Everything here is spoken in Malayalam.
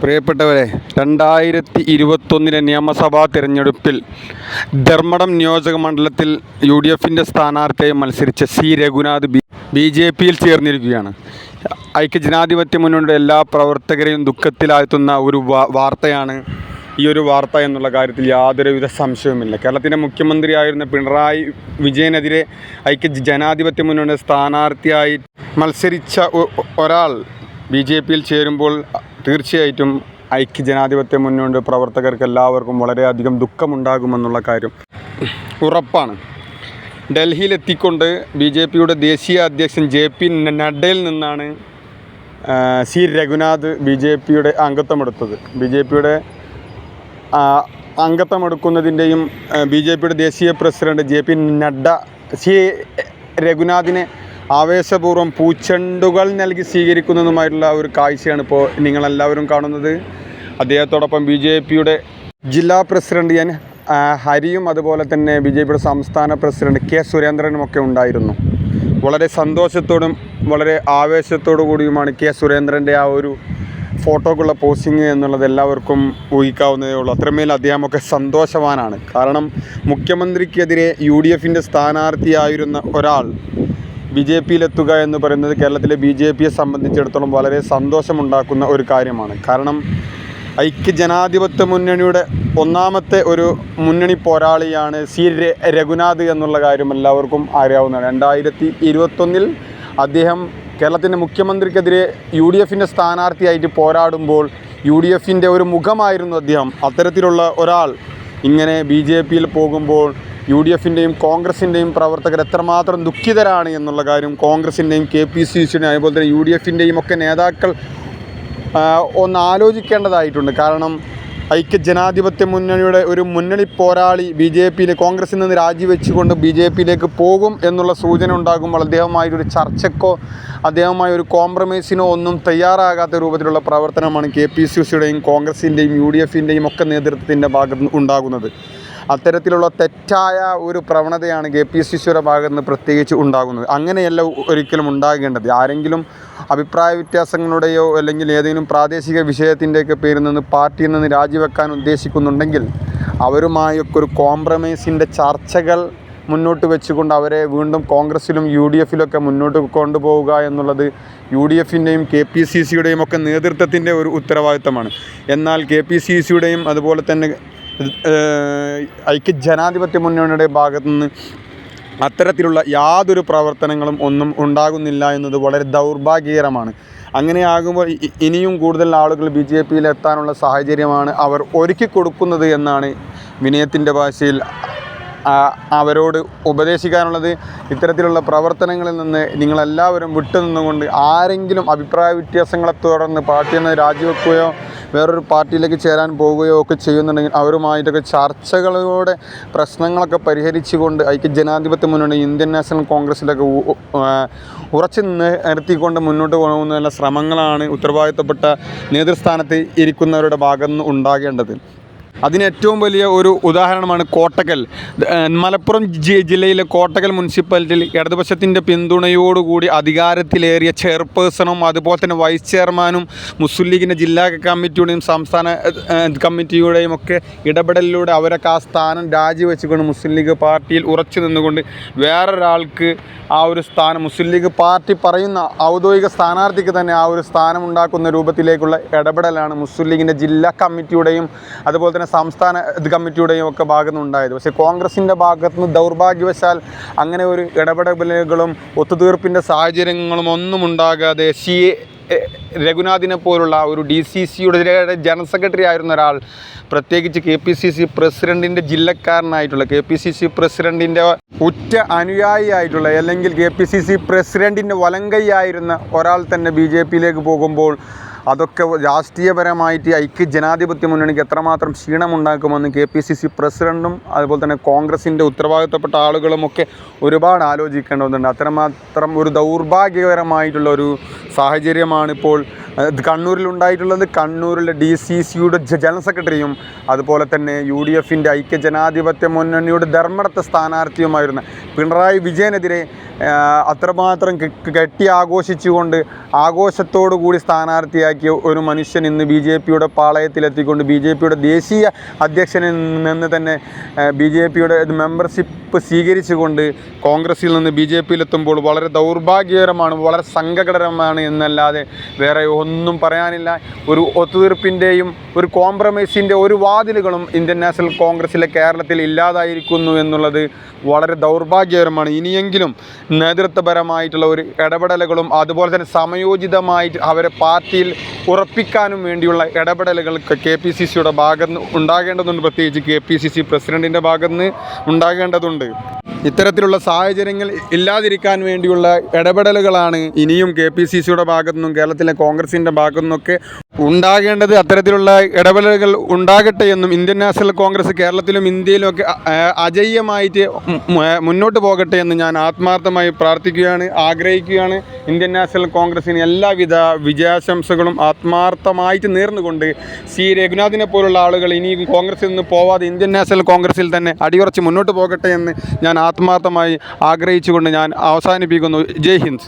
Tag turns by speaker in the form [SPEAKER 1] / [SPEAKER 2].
[SPEAKER 1] പ്രിയപ്പെട്ടവരെ രണ്ടായിരത്തി ഇരുപത്തൊന്നിലെ നിയമസഭാ തിരഞ്ഞെടുപ്പിൽ ധർമ്മടം നിയോജക മണ്ഡലത്തിൽ യു ഡി എഫിന്റെ സ്ഥാനാർത്ഥിയായി മത്സരിച്ച C. Raghunath B B J പിയിൽ ചേർന്നിരിക്കുകയാണ്. ഐക്യജനാധിപത്യ മുന്നണിയുടെ എല്ലാ പ്രവർത്തകരെയും ദുഃഖത്തിലാഴ്ത്തുന്ന ഒരു വാർത്തയാണ് ഈ ഒരു വാർത്ത എന്നുള്ള കാര്യത്തിൽ യാതൊരുവിധ സംശയവുമില്ല. കേരളത്തിന്റെ മുഖ്യമന്ത്രിയായിരുന്ന പിണറായി വിജയനെതിരെ ഐക്യ ജനാധിപത്യ മുന്നണിയുടെ സ്ഥാനാർത്ഥിയായി മത്സരിച്ച ഒരാൾ ബി ജെ പിയിൽ ചേരുമ്പോൾ തീർച്ചയായിട്ടും ഐക്യ ജനാധിപത്യ മുന്നോട്ട് പ്രവർത്തകർക്ക് എല്ലാവർക്കും വളരെയധികം ദുഃഖമുണ്ടാകുമെന്നുള്ള കാര്യം ഉറപ്പാണ്. ഡൽഹിയിലെത്തിക്കൊണ്ട് ബി ജെ പിയുടെ ദേശീയ അധ്യക്ഷൻ ജെ പി നഡ്ഡയിൽ നിന്നാണ് സി രഘുനാഥ് ബി ജെ പിയുടെ അംഗത്വമെടുത്തത്. ബി ജെ പിയുടെ അംഗത്വമെടുക്കുന്നതിന്റെയും ബി ജെ പിയുടെ ദേശീയ president J P Nadda C രഘുനാഥിനെ ആവേശപൂർവം പൂച്ചെണ്ടുകൾ നൽകി സ്വീകരിക്കുന്നതുമായിട്ടുള്ള ഒരു കാഴ്ചയാണ് ഇപ്പോൾ നിങ്ങളെല്ലാവരും കാണുന്നത്. അദ്ദേഹത്തോടൊപ്പം ബി ജെ പിയുടെ ജില്ലാ പ്രസിഡന്റ് എൻ ഹരിയും അതുപോലെ തന്നെ ബി ജെ പിയുടെ സംസ്ഥാന പ്രസിഡന്റ് കെ സുരേന്ദ്രനും ഒക്കെ ഉണ്ടായിരുന്നു. വളരെ സന്തോഷത്തോടും വളരെ ആവേശത്തോടു കൂടിയുമാണ് കെ സുരേന്ദ്രന്റെ ആ ഒരു ഫോട്ടോക്കുള്ള പോസ്റ്റിങ് എന്നുള്ളത് എല്ലാവർക്കും ഊഹിക്കാവുന്നതേ ഉള്ളൂ. അത്രമേൽ അദ്ദേഹമൊക്കെ സന്തോഷവാനാണ്. കാരണം മുഖ്യമന്ത്രിക്കെതിരെ യു ഡി എഫിന്റെ സ്ഥാനാർത്ഥിയായിരുന്ന ഒരാൾ ബി ജെ പിയിലെത്തുക എന്ന് പറയുന്നത് കേരളത്തിലെ ബി ജെ പിയെ സംബന്ധിച്ചിടത്തോളം വളരെ സന്തോഷമുണ്ടാക്കുന്ന ഒരു കാര്യമാണ്. കാരണം ഐക്യ ജനാധിപത്യ മുന്നണിയുടെ ഒന്നാമത്തെ ഒരു മുന്നണി പോരാളിയാണ് സി രഘുനാഥ് എന്നുള്ള കാര്യം എല്ലാവർക്കും അറിയാവുന്നതാണ്. രണ്ടായിരത്തി ഇരുപത്തൊന്നിൽ അദ്ദേഹം കേരളത്തിന്റെ മുഖ്യമന്ത്രിക്കെതിരെ യു ഡി എഫിന്റെ സ്ഥാനാർത്ഥിയായിട്ട് പോരാടുമ്പോൾ യു ഡി എഫിന്റെ ഒരു മുഖമായിരുന്നു അദ്ദേഹം. അത്തരത്തിലുള്ള ഒരാൾ ഇങ്ങനെ ബി ജെ പിയിൽ പോകുമ്പോൾ യു ഡി എഫിന്റെയും കോൺഗ്രസിന്റെയും പ്രവർത്തകർ എത്രമാത്രം ദുഃഖിതരാണ് എന്നുള്ള കാര്യം കോൺഗ്രസിന്റെയും കെ പി സി സിയുടെയും അതുപോലെ തന്നെ യു ഡി എഫിന്റെയും ഒക്കെ നേതാക്കൾ ഒന്ന് ആലോചിക്കേണ്ടതായിട്ടുണ്ട്. കാരണം ഐക്യ ജനാധിപത്യ മുന്നണിയുടെ ഒരു മുന്നണി പോരാളി ബി ജെ പിയിലെ കോൺഗ്രസിൽ നിന്ന് രാജിവെച്ചുകൊണ്ട് ബി ജെ പിയിലേക്ക് പോകും എന്നുള്ള സൂചന ഉണ്ടാകുമ്പോൾ അദ്ദേഹമായൊരു ചർച്ചക്കോ അദ്ദേഹമായ ഒരു കോംപ്രമൈസിനോ ഒന്നും തയ്യാറാകാത്ത രൂപത്തിലുള്ള പ്രവർത്തനമാണ് കെ പി സി സിയുടെയും കോൺഗ്രസിന്റെയും യു ഡി എഫിന്റെയും ഒക്കെ നേതൃത്വത്തിന്റെ ഭാഗത്ത് ഉണ്ടാകുന്നത്. അത്തരത്തിലുള്ള തെറ്റായ ഒരു പ്രവണതയാണ് കെ പി സി സിയുടെ ഭാഗത്ത് നിന്ന് പ്രത്യേകിച്ച് ഉണ്ടാകുന്നത്. അങ്ങനെയല്ല ഒരിക്കലും ഉണ്ടാകേണ്ടത്. ആരെങ്കിലും അഭിപ്രായ വ്യത്യാസങ്ങളുടെയോ അല്ലെങ്കിൽ ഏതെങ്കിലും പ്രാദേശിക വിഷയത്തിന്റെയൊക്കെ പേരിൽ നിന്ന് പാർട്ടിയിൽ നിന്ന് രാജിവെക്കാൻ ഉദ്ദേശിക്കുന്നുണ്ടെങ്കിൽ അവരുമായൊക്കെ ഒരു കോംപ്രമൈസിന്റെ ചർച്ചകൾ മുന്നോട്ട് വെച്ചുകൊണ്ട് അവരെ വീണ്ടും കോൺഗ്രസ്സിലും യു ഡി എഫിലൊക്കെ മുന്നോട്ട് കൊണ്ടുപോവുക എന്നുള്ളത് യു ഡി എഫിന്റെയും കെ പി സി സിയുടെയും ഒക്കെ നേതൃത്വത്തിന്റെ ഒരു ഉത്തരവാദിത്തമാണ്. എന്നാൽ കെ പി സി സിയുടെയും അതുപോലെ തന്നെ ഐക്യ ജനാധിപത്യ മുന്നണിയുടെ ഭാഗത്തു നിന്ന് അത്തരത്തിലുള്ള യാതൊരു പ്രവർത്തനങ്ങളും ഒന്നും ഉണ്ടാകുന്നില്ല എന്നത് വളരെ ദൗർഭാഗ്യകരമാണ്. അങ്ങനെയാകുമ്പോൾ ഇനിയും കൂടുതൽ ആളുകൾ ബി ജെ പിയിൽ എത്താനുള്ള സാഹചര്യമാണ് അവർ ഒരുക്കി കൊടുക്കുന്നത് എന്നാണ് വിനയത്തിന്റെ ഭാഷയിൽ അവരോട് ഉപദേശിക്കാനുള്ളത്. ഇത്തരത്തിലുള്ള പ്രവർത്തനങ്ങളിൽ നിന്ന് നിങ്ങളെല്ലാവരും വിട്ടുനിന്നുകൊണ്ട് ആരെങ്കിലും അഭിപ്രായ വ്യത്യാസങ്ങളെ തുടർന്ന് പാർട്ടിയിൽ നിന്ന് രാജിവെക്കുകയോ വേറൊരു പാർട്ടിയിലേക്ക് ചേരാൻ പോവുകയോ ഒക്കെ ചെയ്യുന്നുണ്ടെങ്കിൽ അവരുമായിട്ടൊക്കെ ചർച്ചകളിലൂടെ പ്രശ്നങ്ങളൊക്കെ പരിഹരിച്ചുകൊണ്ട് ഐക്യ ജനാധിപത്യ മുന്നണി ഇന്ത്യൻ നാഷണൽ കോൺഗ്രസിലൊക്കെ ഉറച്ചു നിർത്തിക്കൊണ്ട് മുന്നോട്ട് പോകുന്നതിനുള്ള ശ്രമങ്ങളാണ് ഉത്തരവാദിത്തപ്പെട്ട നേതൃസ്ഥാനത്ത് ഇരിക്കുന്നവരുടെ ഭാഗത്ത് നിന്ന് ഉണ്ടാകേണ്ടത്. അതിന് ഏറ്റവും വലിയ ഒരു ഉദാഹരണമാണ് കോട്ടക്കൽ. മലപ്പുറം ജില്ലയിലെ കോട്ടക്കൽ മുനിസിപ്പാലിറ്റിയിൽ ഇടതുപക്ഷത്തിന്റെ പിന്തുണയോടുകൂടി അധികാരത്തിലേറിയ ചെയർപേഴ്സണും അതുപോലെ തന്നെ വൈസ് ചെയർമാനും മുസ്ലിം ലീഗിന്റെ ജില്ലാ കമ്മിറ്റിയുടെയും സംസ്ഥാന കമ്മിറ്റിയുടെയും ഒക്കെ ഇടപെടലിലൂടെ അവരൊക്കെ ആ സ്ഥാനം രാജിവെച്ചുകൊണ്ട് മുസ്ലിം ലീഗ് പാർട്ടിയിൽ ഉറച്ചു നിന്നുകൊണ്ട് വേറൊരാൾക്ക് ആ ഒരു സ്ഥാനം മുസ്ലിം ലീഗ് പാർട്ടി പറയുന്ന ഔദ്യോഗിക സ്ഥാനാർത്ഥിക്ക് തന്നെ ആ ഒരു സ്ഥാനം ഉണ്ടാക്കുന്ന രൂപത്തിലേക്കുള്ള ഇടപെടലാണ് മുസ്ലിം ലീഗിന്റെ ജില്ലാ കമ്മിറ്റിയുടെയും അതുപോലെ തന്നെ സംസ്ഥാന ഇത് കമ്മിറ്റിയുടെയും ഒക്കെ ഭാഗത്തു നിന്ന് ഉണ്ടായത് പക്ഷേ കോൺഗ്രസിന്റെ ഭാഗത്തുനിന്ന് ദൗർഭാഗ്യവശാൽ അങ്ങനെ ഒരു ഇടപെടലുകളും ഒത്തുതീർപ്പിന്റെ സാഹചര്യങ്ങളും ഒന്നും ഉണ്ടാകാതെ സി രഘുനാഥിനെ പോലുള്ള ഒരു ഡി സി സിയുടെ ജനറൽ സെക്രട്ടറി ആയിരുന്ന ഒരാൾ പ്രത്യേകിച്ച് കെ പി സി സി പ്രസിഡന്റിന്റെ ജില്ലക്കാരനായിട്ടുള്ള കെ പി സി സി പ്രസിഡന്റിന്റെ ഉറ്റ അനുയായിയായിട്ടുള്ള അല്ലെങ്കിൽ കെ പി സി സി പ്രസിഡന്റിന്റെ വലങ്കൈയായിരുന്ന ഒരാൾ തന്നെ ബി ജെ പിയിലേക്ക് പോകുമ്പോൾ അതൊക്കെ രാഷ്ട്രീയപരമായിട്ട് ഐക്യ ജനാധിപത്യ മുന്നണിക്ക് എത്രമാത്രം ക്ഷീണമുണ്ടാക്കുമെന്ന് കെ പി സി സി പ്രസിഡന്റും അതുപോലെ തന്നെ കോൺഗ്രസിന്റെ ഉത്തരവാദിത്തപ്പെട്ട ആളുകളുമൊക്കെ ഒരുപാട് ആലോചിക്കേണ്ടതുണ്ട്. അത്രമാത്രം ഒരു ദൗർഭാഗ്യകരമായിട്ടുള്ള ഒരു സാഹചര്യമാണിപ്പോൾ കണ്ണൂരിൽ കണ്ണൂരിലുണ്ടായിട്ടുള്ളത് കണ്ണൂരിലെ ഡി സി സിയുടെ ജനറൽ സെക്രട്ടറിയും അതുപോലെ തന്നെ യു ഡി എഫിന്റെ ഐക്യ ജനാധിപത്യ മുന്നണിയുടെ ധർമ്മടത്തെ സ്ഥാനാർത്ഥിയുമായിരുന്ന പിണറായി വിജയനെതിരെ അത്രമാത്രം കെട്ടി ആഘോഷിച്ചുകൊണ്ട് ആഘോഷത്തോടു കൂടി സ്ഥാനാർത്ഥിയാക്കിയ ഒരു മനുഷ്യൻ ഇന്ന് ബി ജെ പിയുടെ പാളയത്തിലെത്തിക്കൊണ്ട് ബി ജെ പിയുടെ ദേശീയ അധ്യക്ഷനിൽ നിന്ന് തന്നെ ബി ജെ പിയുടെ മെമ്പർഷിപ്പ് സ്വീകരിച്ചുകൊണ്ട് കോൺഗ്രസിൽ നിന്ന് ബി ജെ പിയിലെത്തുമ്പോൾ വളരെ ദൗർഭാഗ്യകരമാണ് വളരെ സങ്കടകരമാണ് എന്നല്ലാതെ വേറെ ഒന്നും പറയാനില്ല. ഒരു ഒത്തുതീർപ്പിന്റെയും ഒരു കോംപ്രമൈസിന്റെ ഒരു വാതിലുകളും ഇന്ത്യൻ നാഷണൽ കോൺഗ്രസിലെ കേരളത്തിൽ ഇല്ലാതായിരിക്കുന്നു എന്നുള്ളത് വളരെ ദൗർഭാഗ്യകരമാണ് ഇനിയെങ്കിലും നേതൃത്വപരമായിട്ടുള്ള ഒരു ഇടപെടലുകളും അതുപോലെ തന്നെ സമയോചിതമായിട്ട് അവരെ പാർട്ടിയിൽ ഉറപ്പിക്കാനും വേണ്ടിയുള്ള ഇടപെടലുകൾ കെ പി സി സിയുടെ ഭാഗത്ത് ഉണ്ടാകേണ്ടതുണ്ട്. പ്രത്യേകിച്ച് കെ പി സി സി പ്രസിഡന്റിന്റെ ഭാഗത്ത് നിന്ന് ഉണ്ടാകേണ്ടതുണ്ട്. ഇത്തരത്തിലുള്ള സാഹചര്യങ്ങൾ ഇല്ലാതിരിക്കാൻ വേണ്ടിയുള്ള ഇടപെടലുകളാണ് ഇനിയും കെ പി സി സിയുടെ ഭാഗത്തു നിന്നും കേരളത്തിലെ കോൺഗ്രസിന്റെ ഭാഗത്തു നിന്നൊക്കെ ഉണ്ടാകേണ്ടത് അത്തരത്തിലുള്ള ഇടപെടലുകൾ ഉണ്ടാകട്ടെ എന്നും ഇന്ത്യൻ നാഷണൽ കോൺഗ്രസ് കേരളത്തിലും ഇന്ത്യയിലും ഒക്കെ അജയ്യമായിട്ട് മുന്നോട്ട് പോകട്ടെ എന്ന് ഞാൻ ആത്മാർത്ഥമായി പ്രാർത്ഥിക്കുകയാണ് ആഗ്രഹിക്കുകയാണ്. ഇന്ത്യൻ നാഷണൽ കോൺഗ്രസിന് എല്ലാവിധ വിജയാശംസകളും ആത്മാർത്ഥമായിട്ട് നേർന്നുകൊണ്ട് സി രഘുനാഥിനെ പോലുള്ള ആളുകൾ ഇനിയും കോൺഗ്രസിൽ നിന്ന് പോവാതെ ഇന്ത്യൻ നാഷണൽ കോൺഗ്രസിൽ തന്നെ അടിയുറച്ച് മുന്നോട്ട് പോകട്ടെ എന്ന് ഞാൻ ആത്മാർത്ഥമായി ആഗ്രഹിച്ചുകൊണ്ട് ഞാൻ അവസാനിപ്പിക്കുന്നു. ജയ് ഹിന്ദ്.